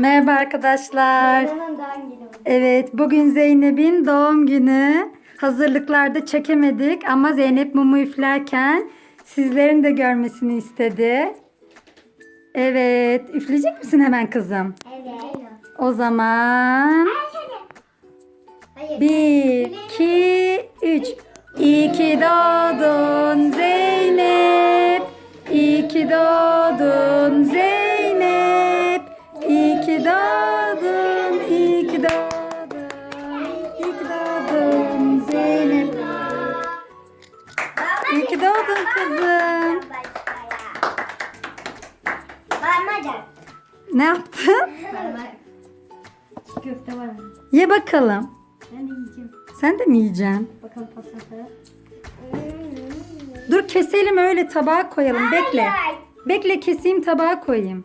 Merhaba arkadaşlar. Evet, bugün Zeynep'in doğum günü. Hazırlıklarda çekemedik ama Zeynep mumu üflerken sizlerin de görmesini istedi. Evet, üfleyecek misin hemen kızım? Evet. O zaman Hayır. bir, iki, üç. İyi ki doğdun ki doğdun kızım. Ne yaptın? Köfte var mı? Ye bakalım. Ben de yiyeceğim. Sen de mi yiyeceksin? Bakalım pastası. Dur keselim öyle tabağa koyalım. Bekle. Hayır. Bekle keseyim tabağa koyayım.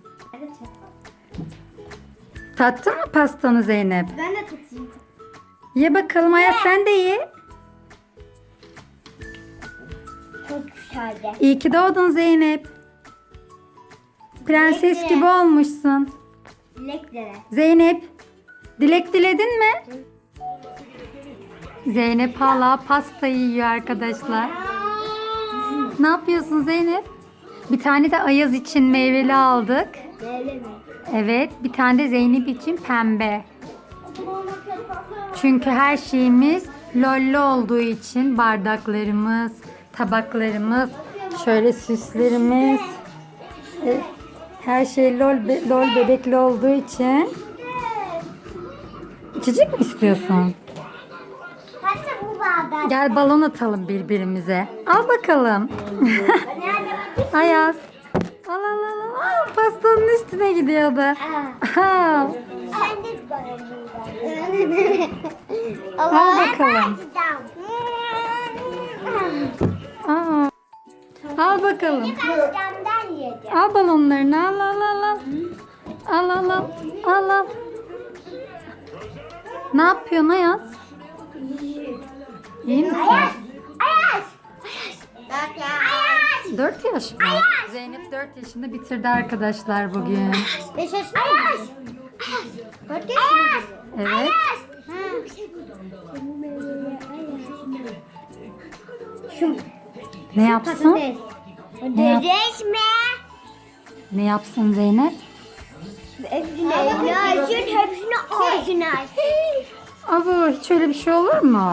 Tattın mı pastanı Zeynep? Ben de tutayım. Ye bakalım Ayaz sen de ye. Çok güzeldi. İyi ki doğdun Zeynep. Prenses Teşekkür. gibi olmuşsun. Dileklere. Zeynep, dilek diledin mi? Zeynep hala pasta yiyor arkadaşlar. Ne yapıyorsun Zeynep? Bir tane de Ayaz için meyveli aldık. Mi? Evet, bir tane de Zeynep için pembe. Çünkü her şeyimiz lollü olduğu için bardaklarımız, tabaklarımız, şöyle süslerimiz, e, her şey lol, be- lol bebekli olduğu için. İçecek mi istiyorsun? Gel balon atalım birbirimize. Al bakalım. Ayaz. Al al al. al. Pastanın üstüne gidiyordu. Al. Al bakalım. Al bakalım. Pastamdan yedim. Al balonlarını al al al al. Al al al. Al al. Ne yapıyorsun Ayaz? İyi misin? Ayaz. Ayaz. Bak ya. Ayaz. 4 yaş mı? Zeynep 4 yaşında bitirdi arkadaşlar bugün. Beş yaşında Ayaz. Ayaz. Dört yaşında. Evet. Şu Ne yapsın? patates. yap- mi? Ne yapsın Zeynep? Hepsini ağzına hepsini ağzına. Abo hiç öyle bir şey olur mu?